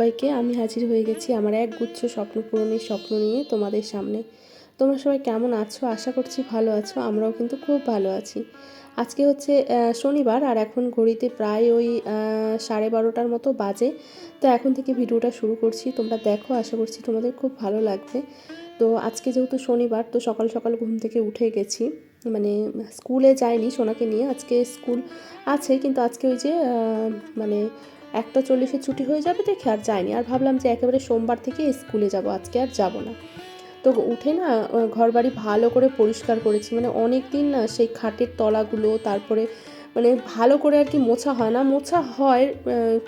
এসেছি আমার এক গুচ্ছ স্বপ্ন পূরণের স্বপ্ন নিয়ে তোমাদের সামনে। তোমরা সবাই কেমন আছো? আশা করছি ভালো আছো, আমরাও কিন্তু খুব ভালো আছি। আজকে হচ্ছে শনিবার আর এখন ঘড়িতে প্রায় ওই সাড়ে বারোটার মতো বাজে। তো এখন থেকে ভিডিওটা শুরু করছি। তোমরা দেখো, আশা করছি তোমাদের খুব ভালো লাগবে। তো আজকে যেহেতু শনিবার, তো সকাল সকাল ঘুম থেকে উঠে গেছি। মানে স্কুলে যাইনি সোনাকে নিয়ে, আজকে স্কুল আছে। কিন্তু আজকে ওই যে মানে একটা চল্লিশে ছুটি হয়ে যাবে দেখে আর যাইনি। আর ভাবলাম যে একেবারে সোমবার থেকে স্কুলে যাব, আজকে আর যাব না। তো উঠে না ঘর বাড়ি ভালো করে পরিষ্কার করেছি। মানে অনেক দিন না সেই খাটের তলাগুলো, তারপরে মানে ভালো করে আর কি মোছা হয় না। মোছা হয়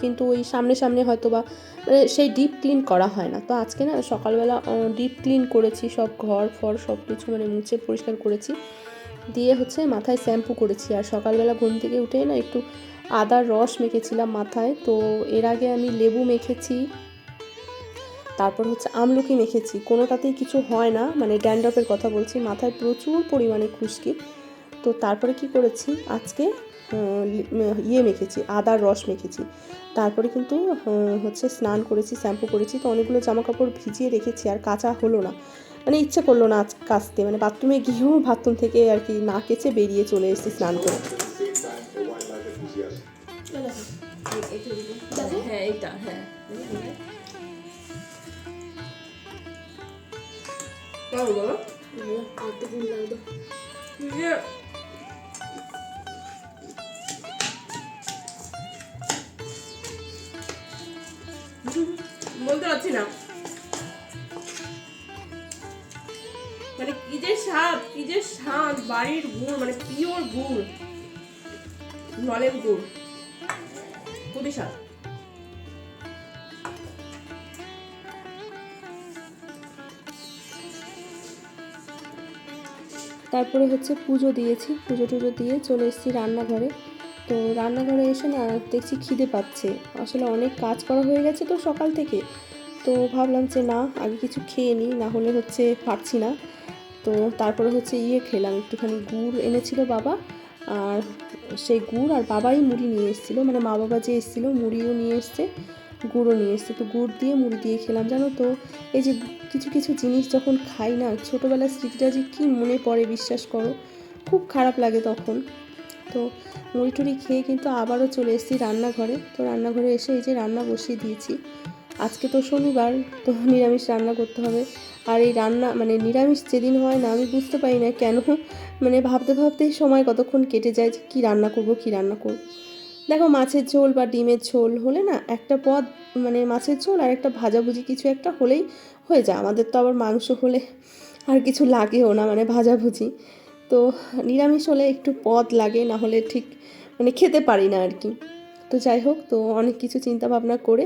কিন্তু ওই সামনে সামনে হয়তো বা মানে সেই ডিপ ক্লিন করা হয় না। তো আজকে না সকালবেলা ডিপ ক্লিন করেছি, সব ঘর, ফর, সব কিছু মানে মুছে পরিষ্কার করেছি। দিয়ে হচ্ছে মাথায় শ্যাম্পু করেছি। আর সকালবেলা ঘুম থেকে উঠে না একটু আদার রস মেখেছিলাম মাথায়, তো এর আগে আমি লেবু মেখেছি, তারপর হচ্ছে আমলকি মেখেছি। কোনোটাতেই কিছু হয় না মানে ড্যান্ড্রফের কথা বলছি, মাথায় প্রচুর পরিমাণে খুশকি। তো তারপরে কি করেছি? আজকে ইয়ে মেখেছি, আদার রস মেখেছি। তারপরে কিন্তু হচ্ছে স্নান করেছি, শ্যাম্পু করেছি, তো অনেকগুলো জামা কাপড় ভিজিয়ে রেখেছি, আর কাঁচা হলো না। মানে ইচ্ছে করল না আজ কাচতে মানে বাথরুমে গিয়েও বাথরুম থেকে আর কি না কেচে বেরিয়ে চলে এসেছি স্নান করে। হ্যাঁ এটা হ্যাঁ। বলো বলতে পারছি না। মানে কি যে স্বাদ কি যে স্বাদ বাড়ির গুড় মানে পিওর গুড় নলের গুড়। খুবই স্বাদ তারপরে হচ্ছে পুজো দিয়েছি, পুজো টুজো দিয়ে চলে এসেছি রান্নাঘরে। তো রান্নাঘরে এসে না দেখছি খিদে পাচ্ছে। আসলে অনেক কাজ করা হয়ে গেছে তো সকাল থেকে। তো ভাবলাম যে না, আগে কিছু খেয়ে নিই, না হলে হচ্ছে পারছি না। তো তারপরে হচ্ছে ইয়ে খেলাম, একটুখানি গুড় এনেছিল বাবা। আর সেই গুড় আর বাবাই মুড়ি নিয়ে এসেছিল মানে মা বাবা যে এসেছিল মুড়িও নিয়ে এসছে গুঁড়ো নিয়ে এসছে। তো গুড় দিয়ে মুড়ি দিয়ে খেলাম, জানো তো? এই যে কিছু কিছু জিনিস যখন খাই না, ছোটোবেলার স্মৃতিটা যে কী মনে পড়ে বিশ্বাস করো? খুব খারাপ লাগে তখন। তো মুড়ি টুড়ি খেয়ে কিন্তু আবারও চলে এসেছি রান্নাঘরে। তো রান্নাঘরে এসে এই যে রান্না বসিয়ে দিয়েছি। আজকে তো শনিবার, তো নিরামিষ রান্না করতে হবে। আর এই রান্না মানে নিরামিষ যেদিন হয় না, আমি বুঝতে পারি না কেন মানে ভাবতে ভাবতেই সময় কতক্ষণ কেটে যায় যে কী রান্না করব, কী রান্না করব। দেখো মাছের ঝোল বা ডিমের ঝোল হলে না একটা পদ মানে মাছের ঝোল আর একটা ভাজাভুজি কিছু একটা হলেই হয়ে যায়। আমাদের তো আবার মাংস হলে আর কিছু লাগেও না মানে ভাজাভুজি। তো নিরামিষ হলে একটু পদ লাগে, না হলে ঠিক মানে খেতে পারি না আর কি। তো যাই হোক, তো অনেক কিছু চিন্তা ভাবনা করে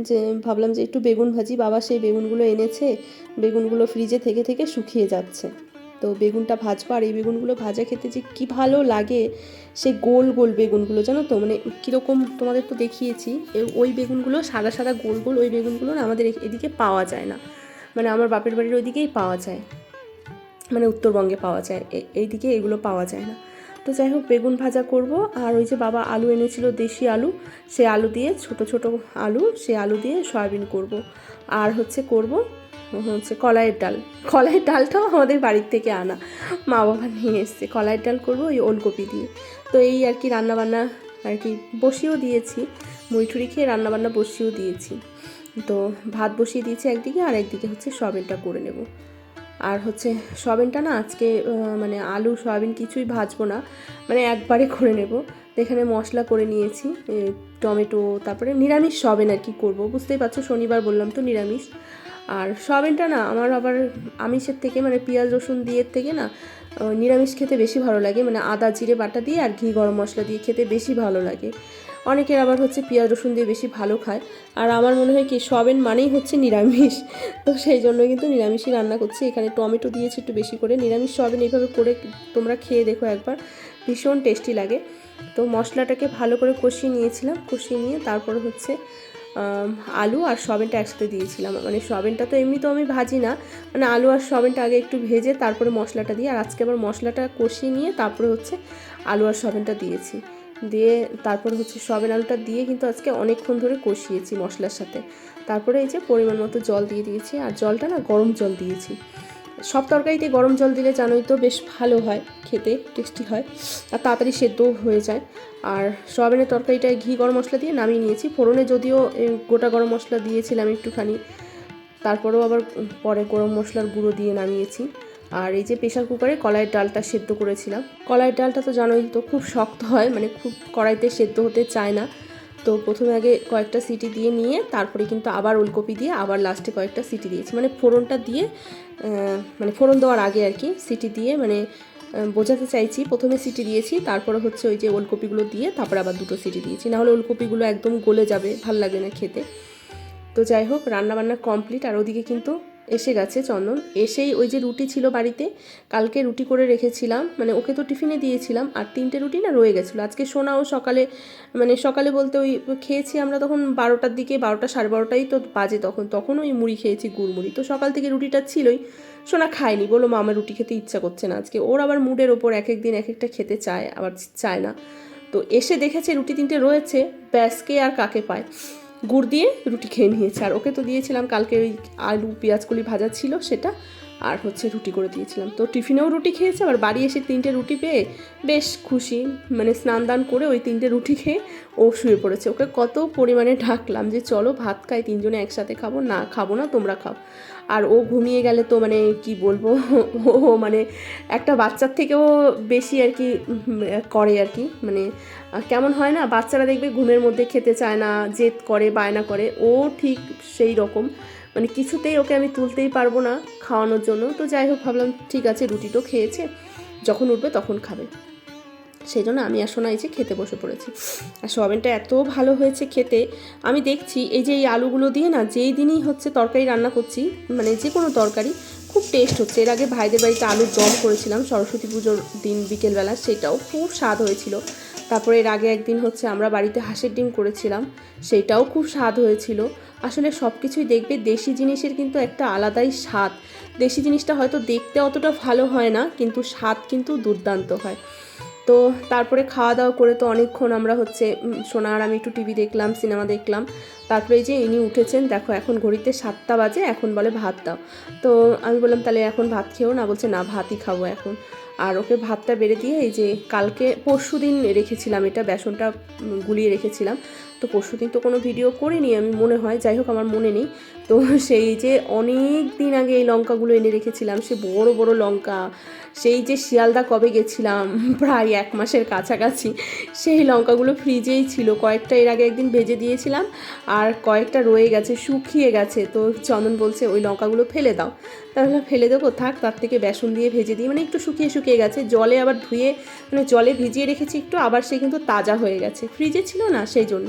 যে ভাবলাম যে একটু বেগুন ভাজি, বাবা সেই বেগুনগুলো এনেছে, বেগুনগুলো ফ্রিজে থেকে থেকে শুকিয়ে যাচ্ছে। তো বেগুনটা ভাজবো, আর এই বেগুনগুলো ভাজা খেতে যে কী ভালো লাগে, সে গোল গোল বেগুনগুলো, জানো তো? মানে কীরকম তোমাদের তো দেখিয়েছি ওই বেগুনগুলো সাদা সাদা গোল গোল ওই বেগুনগুলো না আমাদের এদিকে পাওয়া যায় না। মানে আমার বাপের বাড়ির ওইদিকেই পাওয়া যায়। মানে উত্তরবঙ্গে পাওয়া যায়। এইদিকে এগুলো পাওয়া যায় না। তো যাই হোক, বেগুন ভাজা করব, আর ওই যে বাবা আলু এনেছিল, দেশি আলু, সে আলু দিয়ে, ছোট ছোট আলু, সে আলু দিয়ে সয়াবিন করব। আর হচ্ছে করব হচ্ছে কলাইয়ের ডাল। কলাইয়ের ডালটাও আমাদের বাড়ির থেকে আনা। মা বাবা নিয়ে এসছে। কলাইয়ের ডাল করব ওই ওলকপি দিয়ে। তো এই আর কি রান্নাবান্না আর কি বসিয়েও দিয়েছি। টুড়ি খেয়ে রান্নাবান্না বসিয়েও দিয়েছি। তো ভাত বসিয়ে দিয়েছি একদিকে আর একদিকে হচ্ছে সয়াবিনটা করে নেব। আর হচ্ছে সয়াবিনটা না আজকে মানে আলু, সয়াবিন কিছুই ভাজবো না। মানে একবারে করে নেব। এখানে মশলা করে নিয়েছি। টমেটো, তারপরে নিরামিষ সয়াবিন আর কি করব। বুঝতেই পারছ, শনিবার বললাম তো নিরামিষ। আর সয়াবিনটা না আমার আবার আমিষের থেকে মানে পেঁয়াজ, রসুন দিয়ে থেকে না নিরামিষ খেতে বেশি ভালো লাগে। মানে আদা, জিরে, বাটা দিয়ে আর ঘি, গরম মশলা দিয়ে খেতে বেশি ভালো লাগে। অনেকের আবার হচ্ছে পেঁয়াজ, রসুন দিয়ে বেশি ভালো খায়। আর আমার মনে হয় কি সয়াবিন মানেই হচ্ছে নিরামিষ। তো সেই জন্য কিন্তু নিরামিষই রান্না করছি। এখানে টমেটো দিয়েছি একটু বেশি করে। নিরামিষ সয়াবিন এইভাবে করে তোমরা খেয়ে দেখো একবার। ভীষণ টেস্টি লাগে। তো মশলাটাকে ভালো করে কষিয়ে নিয়েছিলাম। কষিয়ে নিয়ে তারপর হচ্ছে আলু আর সবেনটা একসাথে দিয়েছিলাম। মানে সবেনটা তো এমনি তো আমি ভাজি না। মানে আলু আর সবেনটা আগে একটু ভেজে তারপরে মশলাটা দিয়ে, আর আজকে আবার মশলাটা কষিয়ে নিয়ে তারপরে হচ্ছে আলু আর সবেনটা দিয়েছি। দিয়ে তারপর হচ্ছে সবেন আলুটা দিয়ে কিন্তু আজকে অনেকক্ষণ ধরে কষিয়েছি মশলার সাথে। তারপরে এই যে পরিমাণ মতো জল দিয়ে দিয়েছি, আর জলটা না গরম জল দিয়েছি। সব তরকারিতে গরম জল দিলে জানোই তো বেশ ভালো হয়, খেতে টেস্টি হয়। আর তাড়াতাড়ি সেদ্ধও হয়ে যায়। আর সয়াবিনের তরকারিটায় ঘি গরম মশলা দিয়ে নামিয়ে নিয়েছি। ফোড়নে যদিও গোটা গরম মশলা দিয়েছিলাম একটুখানি। তারপরেও আবার পরে গরম মশলার গুঁড়ো দিয়ে নামিয়েছি। আর এই যে প্রেশার কুকারে কলাইয়ের ডালটা সেদ্ধ করেছিলাম। কলাইয়ের ডালটা তো জানোই তো খুব শক্ত হয় মানে খুব কড়াইতে সেদ্ধ হতে চায় না। তো প্রথমে আগে কয়েকটা সিটি দিয়ে নিয়ে তারপরে কিন্তু আবার ওলকপি দিয়ে আবার লাস্টে কয়েকটা সিটি দিয়েছি। মানে ফোড়নটা দিয়ে মানে ফোড়ন দেওয়ার আগে আর কি সিটি দিয়ে মানে বোঝাতে চাইছি। প্রথমে সিটি দিয়েছি, তারপরে হচ্ছে ওই যে ওলকপিগুলো দিয়ে তারপরে আবার দুটো সিটি দিয়েছি। নাহলে ওলকপিগুলো একদম গলে যাবে, ভালো লাগবে না খেতে। তো যাই হোক, রান্নাবান্না কমপ্লিট আর ওদিকে কিন্তু এসে গেছে চন্দন। এসেই ওই যে রুটি ছিল বাড়িতে, কালকে রুটি করে রেখেছিলাম। মানে ওকে তো টিফিনে দিয়েছিলাম, আর তিনটে রুটি না রয়ে গেছিল। আজকে সোনাও সকালে মানে সকালে বলতে ওই খেয়েছি আমরা তখন বারোটার দিকে, বারোটা সাড়ে বারোটাই তো বাজে তখন। তখন ওই মুড়ি খেয়েছি গুড় মুড়ি তো সকাল থেকে রুটিটা ছিলই, সোনা খায়নি। বলো মা, আমার রুটি খেতে ইচ্ছা করছে না আজকে। ওর আবার মুডের ওপর এক এক দিন এক একটা খেতে চায়, আবার চায় না। তো এসে দেখেছে রুটি তিনটে রয়েছে ব্যাসকে আর কাকে পায়? গুড় দিয়ে রুটি খেয়ে নিয়েছে। আর ওকে তো দিয়েছিলাম, কালকে ওই আলু, পেঁয়াজকলি ভাজা ছিল সেটা। আর হচ্ছে রুটি করে দিয়েছিলাম। তো টিফিনেও রুটি খেয়েছে, আবার বাড়ি এসে তিনটে রুটি পেয়ে বেশ খুশি। মানে স্নান দান করে ওই তিনটে রুটি খেয়ে ও শুয়ে পড়েছে। ওকে কত পরিমাণে ঢাকলাম যে, চলো ভাত খাই, তিনজনে একসাথে খাব। না খাব না, তোমরা খাও। আর ও ঘুমিয়ে গেলে তো মানে কি বলব, ও মানে একটা বাচ্চার থেকেও বেশি আর কি করে আর কি। মানে কেমন হয় না, বাচ্চারা দেখবে ঘুমের মধ্যে খেতে চায় না, জেদ করে, বায়না করে। ও ঠিক সেই রকম। মানে কিছুতেই ওকে আমি তুলতেই পারব না খাওয়ানোর জন্য। তো যাই হোক, ভাবলাম ঠিক আছে, রুটিটো খেয়েছে। যখন উঠবে তখন খাবে। সেই জন্য আমি আর সোনা এই যে খেতে বসে পড়েছি। আর সোয়াবিনটা এত ভালো হয়েছে খেতে। আমি দেখছি এই যে এই আলুগুলো দিয়ে না, যেই দিনই হচ্ছে তরকারি রান্না করছি মানে যে কোনো তরকারি, খুব টেস্ট হচ্ছে। এর আগে ভাইদের বাড়িতে আলুর দম করেছিলাম, সরস্বতী পুজোর দিন বিকেলবেলা, সেটাও খুব স্বাদ হয়েছিল। তারপরে এর আগে একদিন হচ্ছে আমরা বাড়িতে হাঁসের ডিম করেছিলাম সেইটাও খুব স্বাদ হয়েছিল। আসলে সব কিছুই দেখবে দেশি জিনিসের কিন্তু একটা আলাদাই স্বাদ। দেশি জিনিসটা হয়তো দেখতে অতটা ভালো হয় না, কিন্তু স্বাদ কিন্তু দুর্দান্ত হয়। তো তারপরে খাওয়া দাওয়া করে তো অনেকক্ষণ আমরা হচ্ছে সোনার আমি একটু টিভি দেখলাম, সিনেমা দেখলাম। তারপরে যে ইনি উঠেছেন, দেখো এখন ঘড়িতে সাতটা বাজে, এখন বলে ভাত দাও। তো আমি বললাম, তাহলে এখন ভাত খেও না? বলছে, না, ভাতই খাব এখন। আর ওকে ভাতটা বেড়ে দিয়ে এই যে কালকে পরশু দিন রেখেছিলাম এটা, বেসনটা গুলিয়ে রেখেছিলাম। তো পরশু দিন তো কোনো ভিডিও করিনি আমি, মনে হয়, যাই হোক আমার মনে নেই। তো সেই যে অনেক দিন আগে এই লঙ্কাগুলো এনে রেখেছিলাম, সে বড় বড় লঙ্কা, সেই যে শিয়ালদা কবে গেছিলাম, প্রায় এক মাসের কাছাকাছি, সেই লঙ্কাগুলো ফ্রিজেই ছিল। কয়েকটা এর আগে একদিন ভেজে দিয়েছিলাম, আর কয়েকটা রয়ে গেছে, শুকিয়ে গেছে। তো চন্দন বলছে, ওই লঙ্কাগুলো ফেলে দাও। তাহলে ফেলে দেবো, থাক, তার থেকে বেসন দিয়ে ভেজে দিই। মানে একটু শুকিয়ে শুকিয়ে গেছে, জলে আবার ধুয়ে মানে জলে ভিজিয়ে রেখেছি একটু, আবার সে কিন্তু তাজা হয়ে গেছে। ফ্রিজে ছিল না সেই জন্য।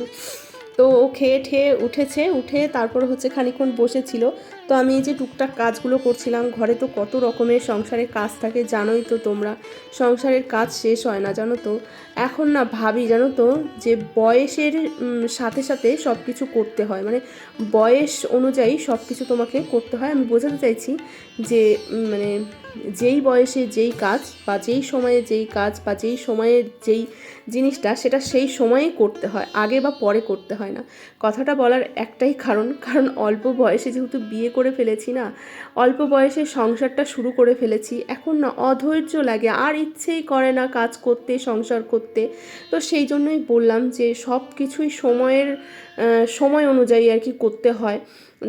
তো ও খেয়ে ঠেয়ে উঠেছে, উঠে তারপর হচ্ছে খানিক্ষণ বসেছিল। তো আমি এই যে টুকটাক কাজগুলো করছিলাম, ঘরে তো কত রকমের সংসারের কাজ থাকে, জানোই তো তোমরা। সংসারের কাজ শেষ হয় না, জানো তো। এখন না ভাবি, জানো তো, যে বয়সের সাথে সাথে সব কিছু করতে হয়। মানে বয়স অনুযায়ী সব কিছু তোমাকে করতে হয়। আমি বোঝাতে চাইছি যে মানে যেই বয়সে যেই কাজ বা যেই সময়ে যেই কাজ বা যেই সময়ে যেই জিনিসটা, সেটা সেই সময়েই করতে হয়। আগে বা পরে করতে হয়। না। কথাটা বলার একটাই কারণ কারণ অল্প বয়সে যেহেতু বিয়ে করে ফেলেছি না, অল্প বয়সে সংসারটা শুরু করে ফেলেছি, এখন না অধৈর্য লাগে, আর ইচ্ছেই করে না কাজ করতে, সংসার করতে। তো সেই জন্যই বললাম যে সব কিছুই সময়ের সময় অনুযায়ী আর কি করতে হয়।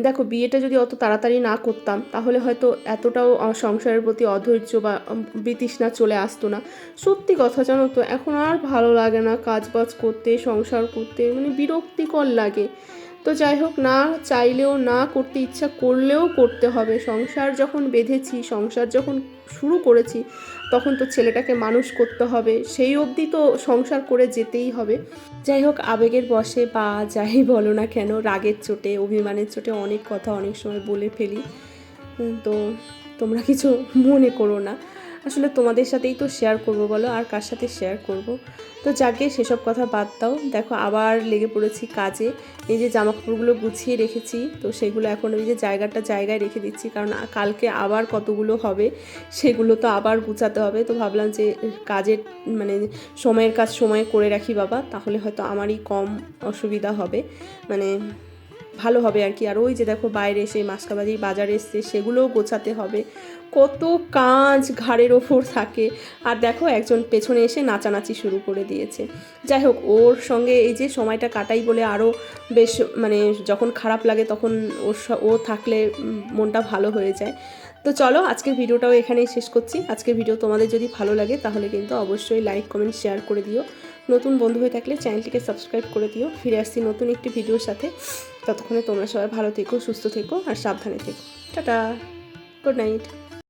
দেখো, বিয়েটা যদি অত তাড়াতাড়ি না করতাম, তাহলে হয়তো এতটাও সংসারের প্রতি অধৈর্য বা বিতৃষ্ণা চলে আসতো না। সত্যি কথা জানো তো, এখন আর ভালো লাগে না কাজ বাজ করতে, সংসার করতে মানে বিরক্তিকর লাগে। তো যাই হোক, না চাইলেও না করতে ইচ্ছা করলেও করতে হবে। সংসার যখন বেঁধেছি, সংসার যখন শুরু করেছি, তখন তো ছেলেটাকে মানুষ করতে হবে, সেই অবধি তো সংসার করে যেতেই হবে। যাই হোক, আবেগের বসে বা যাই বলো না কেন, রাগের চোটে, অভিমানের চোটে অনেক কথা অনেক সময় বলে ফেলি। তো তোমরা কিছু মনে করো না। আসলে তোমাদের সাথেই তো শেয়ার করব বলো, আর কার সাথে শেয়ার করব? তো যাকে সেসব কথা বাদ দাও। দেখো, আবার লেগে পড়েছি কাজে। এই যে জামা কাপড়গুলো গুছিয়ে রেখেছি, তো সেগুলো এখন ওই যে জায়গাটা জায়গায় রেখে দিচ্ছি, কারণ কালকে আবার কতগুলো হবে, সেগুলো তো আবার গুছাতে হবে। তো ভাবলাম যে কাজের মানে সময়ের কাজ সময়ে করে রাখি বাবা, তাহলে হয়তো আমারই কম অসুবিধা হবে। মানে ভালো হবে আর কি। আর ওই যে দেখো বাইরে এসে মাসকাবাজি বাজারে এসছে, সেগুলোও গোছাতে হবে। কত কাজ ঘাড়ের ওপর থাকে। আর দেখো একজন পেছনে এসে নাচানাচি শুরু করে দিয়েছে। যাই হোক, ওর সঙ্গে এই যে সময়টা কাটাই বলে আরও বেশ মানে যখন খারাপ লাগে তখন ওর ও থাকলে মনটা ভালো হয়ে যায়। তো চলো, আজকের ভিডিওটাও এখানেই শেষ করছি। আজকের ভিডিও তোমাদের যদি ভালো লাগে তাহলে কিন্তু অবশ্যই লাইক কমেন্ট শেয়ার করে দিও। নতুন বন্ধু হয়ে থাকলে চ্যানেলটিকে সাবস্ক্রাইব করে দিও। ফিরে আসছি নতুন একটি ভিডিওর সাথে। ততক্ষণে তোমরা সবাই ভালো থেকো, সুস্থ থেকো আর সাবধানে থেকো। টাটা! Good night!